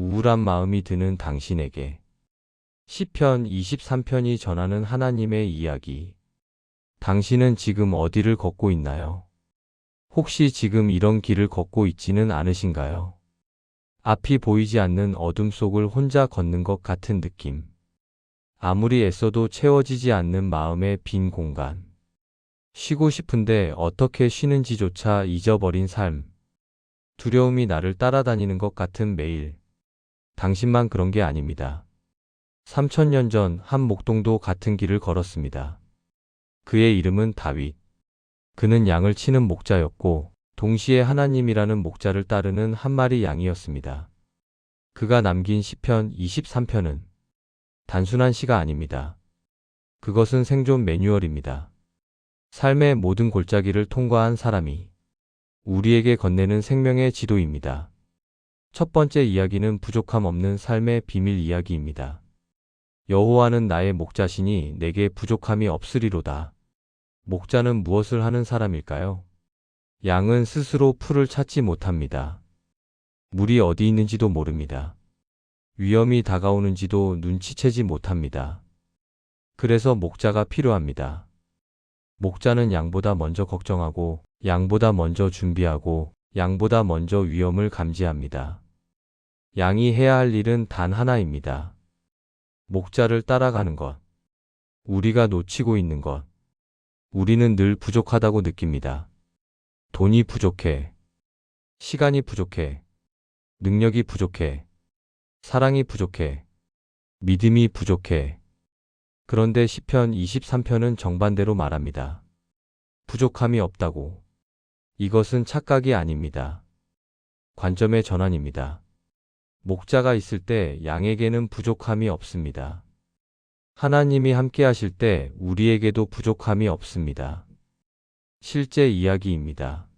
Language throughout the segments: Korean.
우울한 마음이 드는 당신에게 시편 23편이 전하는 하나님의 이야기. 당신은 지금 어디를 걷고 있나요? 혹시 지금 이런 길을 걷고 있지는 않으신가요? 앞이 보이지 않는 어둠 속을 혼자 걷는 것 같은 느낌. 아무리 애써도 채워지지 않는 마음의 빈 공간. 쉬고 싶은데 어떻게 쉬는지조차 잊어버린 삶. 두려움이 나를 따라다니는 것 같은 매일. 당신만 그런 게 아닙니다. 3천년 전 한 목동도 같은 길을 걸었습니다. 그의 이름은 다윗. 그는 양을 치는 목자였고, 동시에 하나님이라는 목자를 따르는 한 마리 양이었습니다. 그가 남긴 시편 23편은 단순한 시가 아닙니다. 그것은 생존 매뉴얼입니다. 삶의 모든 골짜기를 통과한 사람이 우리에게 건네는 생명의 지도입니다. 첫 번째 이야기는 부족함 없는 삶의 비밀 이야기입니다. 여호와는 나의 목자시니 내게 부족함이 없으리로다. 목자는 무엇을 하는 사람일까요? 양은 스스로 풀을 찾지 못합니다. 물이 어디 있는지도 모릅니다. 위험이 다가오는지도 눈치채지 못합니다. 그래서 목자가 필요합니다. 목자는 양보다 먼저 걱정하고, 양보다 먼저 준비하고, 양보다 먼저 위험을 감지합니다. 양이 해야 할 일은 단 하나입니다. 목자를 따라가는 것. 우리가 놓치고 있는 것. 우리는 늘 부족하다고 느낍니다. 돈이 부족해. 시간이 부족해. 능력이 부족해. 사랑이 부족해. 믿음이 부족해. 그런데 시편 23편은 정반대로 말합니다. 부족함이 없다고. 이것은 착각이 아닙니다. 관점의 전환입니다. 목자가 있을 때 양에게는 부족함이 없습니다. 하나님이 함께 하실 때 우리에게도 부족함이 없습니다. 실제 이야기입니다.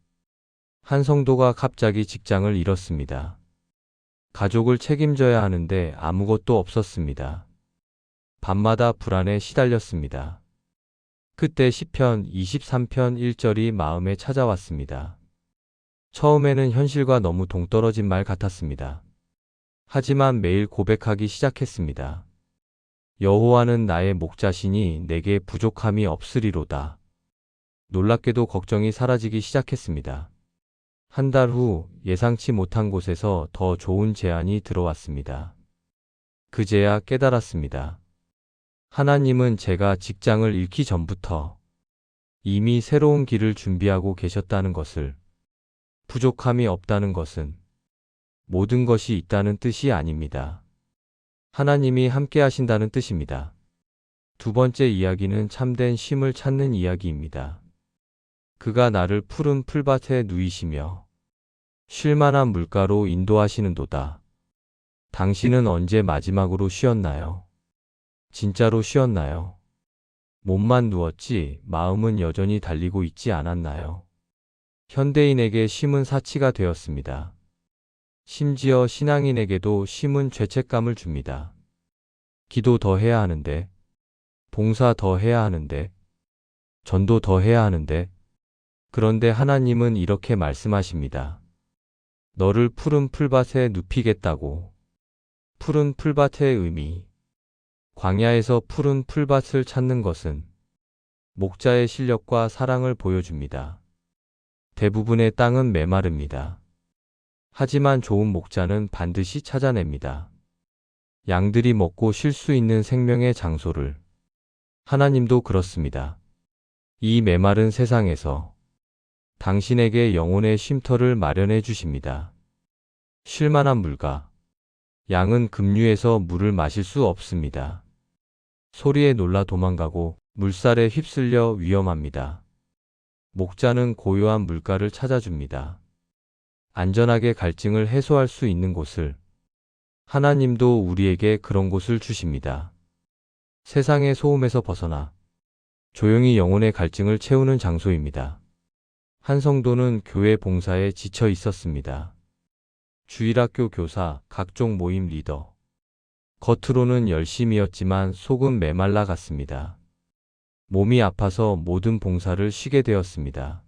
한 성도가 갑자기 직장을 잃었습니다. 가족을 책임져야 하는데 아무것도 없었습니다. 밤마다 불안에 시달렸습니다. 그때 시편 23편 1절이 마음에 찾아왔습니다. 처음에는 현실과 너무 동떨어진 말 같았습니다. 하지만 매일 고백하기 시작했습니다. 여호와는 나의 목자시니 내게 부족함이 없으리로다. 놀랍게도 걱정이 사라지기 시작했습니다. 한 달 후 예상치 못한 곳에서 더 좋은 제안이 들어왔습니다. 그제야 깨달았습니다. 하나님은 제가 직장을 잃기 전부터 이미 새로운 길을 준비하고 계셨다는 것을 부족함이 없다는 것은 모든 것이 있다는 뜻이 아닙니다. 하나님이 함께 하신다는 뜻입니다. 두 번째 이야기는 참된 쉼을 찾는 이야기입니다. 그가 나를 푸른 풀밭에 누이시며 쉴만한 물가로 인도하시는도다. 당신은 언제 마지막으로 쉬었나요? 진짜로 쉬었나요? 몸만 누웠지 마음은 여전히 달리고 있지 않았나요? 현대인에게 쉼은 사치가 되었습니다. 심지어 신앙인에게도 쉼은 죄책감을 줍니다. 기도 더 해야 하는데, 봉사 더 해야 하는데, 전도 더 해야 하는데, 그런데 하나님은 이렇게 말씀하십니다. 너를 푸른 풀밭에 눕히겠다고. 푸른 풀밭의 의미. 광야에서 푸른 풀밭을 찾는 것은 목자의 실력과 사랑을 보여줍니다. 대부분의 땅은 메마릅니다. 하지만 좋은 목자는 반드시 찾아냅니다. 양들이 먹고 쉴 수 있는 생명의 장소를. 하나님도 그렇습니다. 이 메마른 세상에서 당신에게 영혼의 쉼터를 마련해 주십니다. 쉴만한 물가. 양은 급류에서 물을 마실 수 없습니다. 소리에 놀라 도망가고 물살에 휩쓸려 위험합니다. 목자는 고요한 물가를 찾아줍니다. 안전하게 갈증을 해소할 수 있는 곳을 하나님도 우리에게 그런 곳을 주십니다. 세상의 소음에서 벗어나 조용히 영혼의 갈증을 채우는 장소입니다. 한 성도는 교회 봉사에 지쳐 있었습니다. 주일학교 교사, 각종 모임 리더. 겉으로는 열심이었지만 속은 메말라 갔습니다. 몸이 아파서 모든 봉사를 쉬게 되었습니다.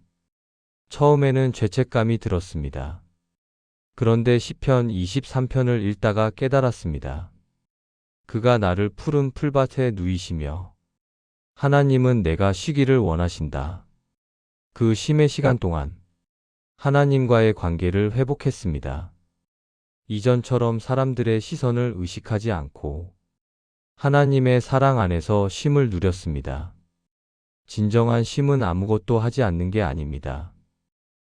처음에는 죄책감이 들었습니다. 그런데 시편 23편을 읽다가 깨달았습니다. 그가 나를 푸른 풀밭에 누이시며 하나님은 내가 쉬기를 원하신다. 그 쉼의 시간 동안 하나님과의 관계를 회복했습니다. 이전처럼 사람들의 시선을 의식하지 않고 하나님의 사랑 안에서 쉼을 누렸습니다. 진정한 쉼은 아무것도 하지 않는 게 아닙니다.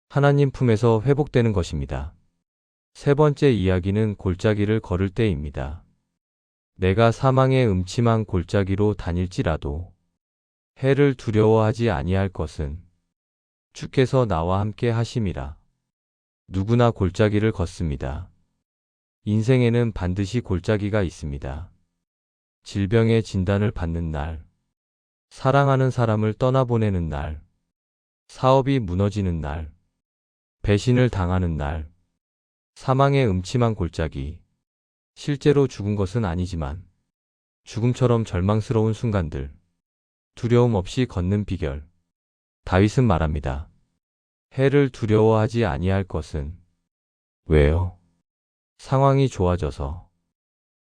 하나님 품에서 회복되는 것입니다. 세 번째 이야기는 골짜기를 걸을 때입니다. 내가 사망의 음침한 골짜기로 다닐지라도 해를 두려워하지 아니할 것은 주께서 나와 함께 하심이라. 누구나 골짜기를 걷습니다. 인생에는 반드시 골짜기가 있습니다. 질병의 진단을 받는 날, 사랑하는 사람을 떠나보내는 날, 사업이 무너지는 날, 배신을 당하는 날, 사망의 음침한 골짜기, 실제로 죽은 것은 아니지만 죽음처럼 절망스러운 순간들, 두려움 없이 걷는 비결. 다윗은 말합니다. 해를 두려워하지 아니할 것은 왜요? 상황이 좋아져서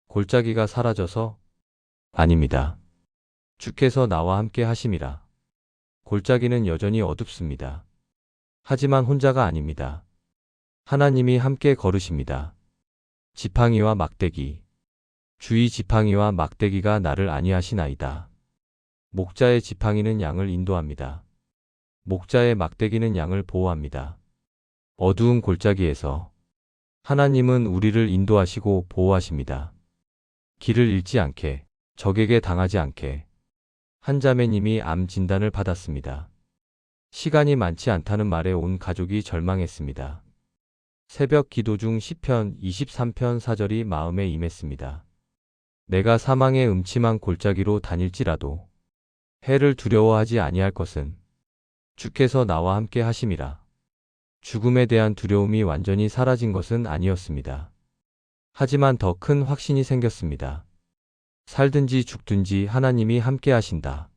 골짜기가 사라져서 아닙니다. 주께서 나와 함께 하심이라. 골짜기는 여전히 어둡습니다. 하지만 혼자가 아닙니다. 하나님이 함께 걸으십니다. 지팡이와 막대기. 주의 지팡이와 막대기가 나를 아니하시나이다. 목자의 지팡이는 양을 인도합니다. 목자의 막대기는 양을 보호합니다. 어두운 골짜기에서 하나님은 우리를 인도하시고 보호하십니다. 길을 잃지 않게, 적에게 당하지 않게. 한 자매님이 암 진단을 받았습니다. 시간이 많지 않다는 말에 온 가족이 절망했습니다. 새벽 기도 중 시편 23편 4절이 마음에 임했습니다. 내가 사망의 음침한 골짜기로 다닐지라도 해를 두려워하지 아니할 것은 주께서 나와 함께 하심이라. 죽음에 대한 두려움이 완전히 사라진 것은 아니었습니다. 하지만 더 큰 확신이 생겼습니다. 살든지 죽든지 하나님이 함께 하신다.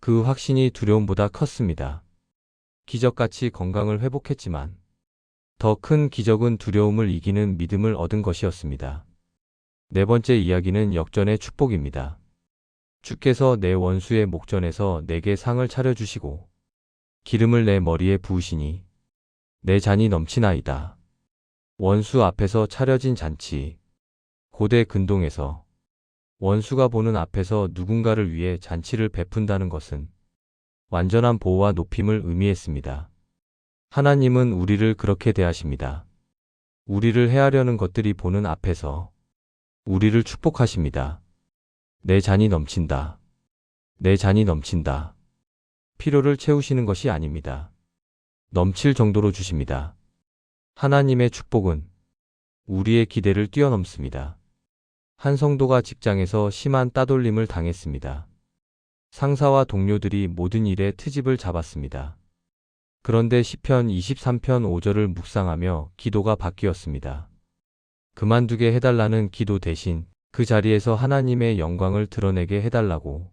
그 확신이 두려움보다 컸습니다. 기적같이 건강을 회복했지만 더 큰 기적은 두려움을 이기는 믿음을 얻은 것이었습니다. 네 번째 이야기는 역전의 축복입니다. 주께서 내 원수의 목전에서 내게 상을 차려주시고 기름을 내 머리에 부으시니 내 잔이 넘치나이다. 원수 앞에서 차려진 잔치. 고대 근동에서 원수가 보는 앞에서 누군가를 위해 잔치를 베푼다는 것은 완전한 보호와 높임을 의미했습니다. 하나님은 우리를 그렇게 대하십니다. 우리를 해하려는 것들이 보는 앞에서 우리를 축복하십니다. 내 잔이 넘친다. 내 잔이 넘친다. 필요를 채우시는 것이 아닙니다. 넘칠 정도로 주십니다. 하나님의 축복은 우리의 기대를 뛰어넘습니다. 한 성도가 직장에서 심한 따돌림을 당했습니다. 상사와 동료들이 모든 일에 트집을 잡았습니다. 그런데 시편 23편 5절을 묵상하며 기도가 바뀌었습니다. 그만두게 해달라는 기도 대신 그 자리에서 하나님의 영광을 드러내게 해달라고.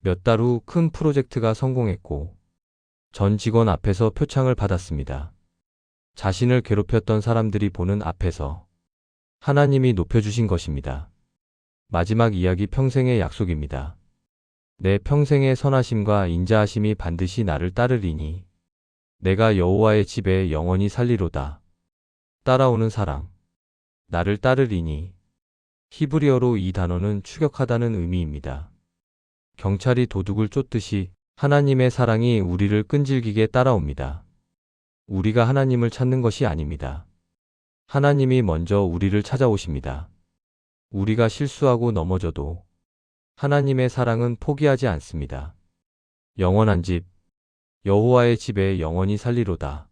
몇 달 후 큰 프로젝트가 성공했고 전 직원 앞에서 표창을 받았습니다. 자신을 괴롭혔던 사람들이 보는 앞에서 하나님이 높여주신 것입니다. 마지막 이야기 평생의 약속입니다. 내 평생의 선하심과 인자하심이 반드시 나를 따르리니 내가 여호와의 집에 영원히 살리로다. 따라오는 사랑. 나를 따르리니 히브리어로 이 단어는 추격하다는 의미입니다. 경찰이 도둑을 쫓듯이 하나님의 사랑이 우리를 끈질기게 따라옵니다. 우리가 하나님을 찾는 것이 아닙니다. 하나님이 먼저 우리를 찾아오십니다. 우리가 실수하고 넘어져도 하나님의 사랑은 포기하지 않습니다. 영원한 집, 여호와의 집에 영원히 살리로다.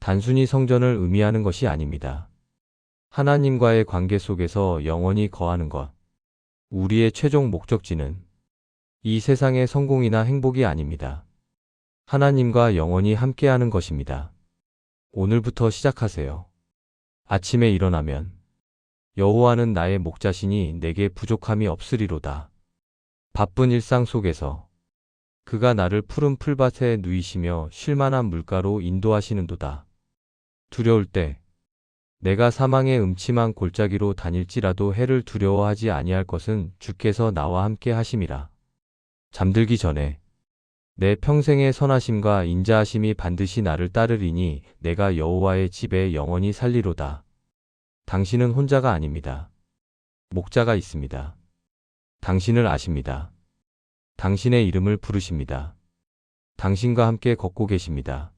단순히 성전을 의미하는 것이 아닙니다. 하나님과의 관계 속에서 영원히 거하는 것. 우리의 최종 목적지는 이 세상의 성공이나 행복이 아닙니다. 하나님과 영원히 함께하는 것입니다. 오늘부터 시작하세요. 아침에 일어나면 여호와는 나의 목자시니 내게 부족함이 없으리로다. 바쁜 일상 속에서 그가 나를 푸른 풀밭에 누이시며 쉴만한 물가로 인도하시는도다. 두려울 때 내가 사망의 음침한 골짜기로 다닐지라도 해를 두려워하지 아니할 것은 주께서 나와 함께 하심이라. 잠들기 전에 내 평생의 선하심과 인자하심이 반드시 나를 따르리니 내가 여호와의 집에 영원히 살리로다. 당신은 혼자가 아닙니다. 목자가 있습니다. 당신을 아십니다. 당신의 이름을 부르십니다. 당신과 함께 걷고 계십니다.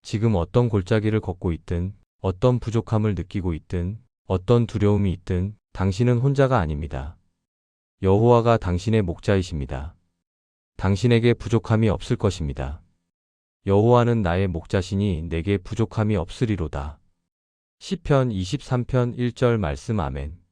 지금 어떤 골짜기를 걷고 있든, 어떤 부족함을 느끼고 있든, 어떤 두려움이 있든, 당신은 혼자가 아닙니다. 여호와가 당신의 목자이십니다. 당신에게 부족함이 없을 것입니다. 여호와는 나의 목자시니 내게 부족함이 없으리로다. 시편 23편 1절 말씀 아멘.